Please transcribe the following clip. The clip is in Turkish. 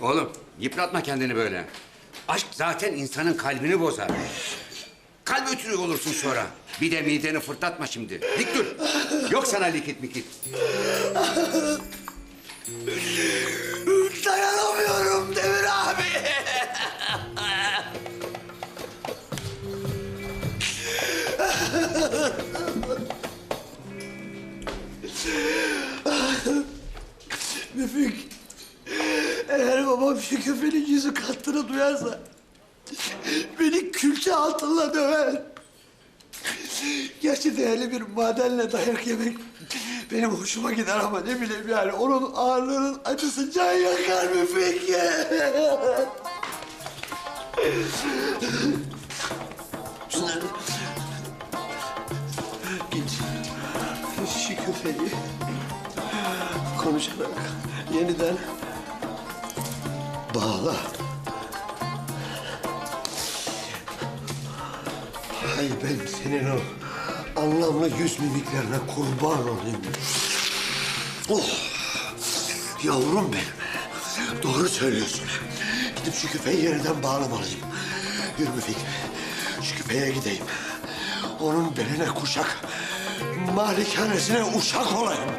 Oğlum yıpratma kendini böyle. Aşk zaten insanın kalbini bozar. Kalp ötürü olursun sonra. Bir de mideni fırtatma şimdi. Dik dur. Yok sana likit mikit. Dayanamıyorum Demir abi. Müfik, babam şu köpeğin yüzü kattığını duyarsa... ...beni külçe altınla döver. Gerçi değerli bir madenle dayak yemek benim hoşuma gider ama ne bileyim yani onun ağırlığının acısı can yakar Müfik. Şunları... Git. Şu köpeği konuşarak yeniden bağla. Hay ben senin o anlamlı yüz mimiklerine kurban olayım. Oh, yavrum benim. Doğru söylüyorsun. Gidip şu küpeyi yeniden bağlamalıyım. Yürü Müfik. Şu küpeye gideyim. Onun beline kuşak, malikanesine uşak olayım.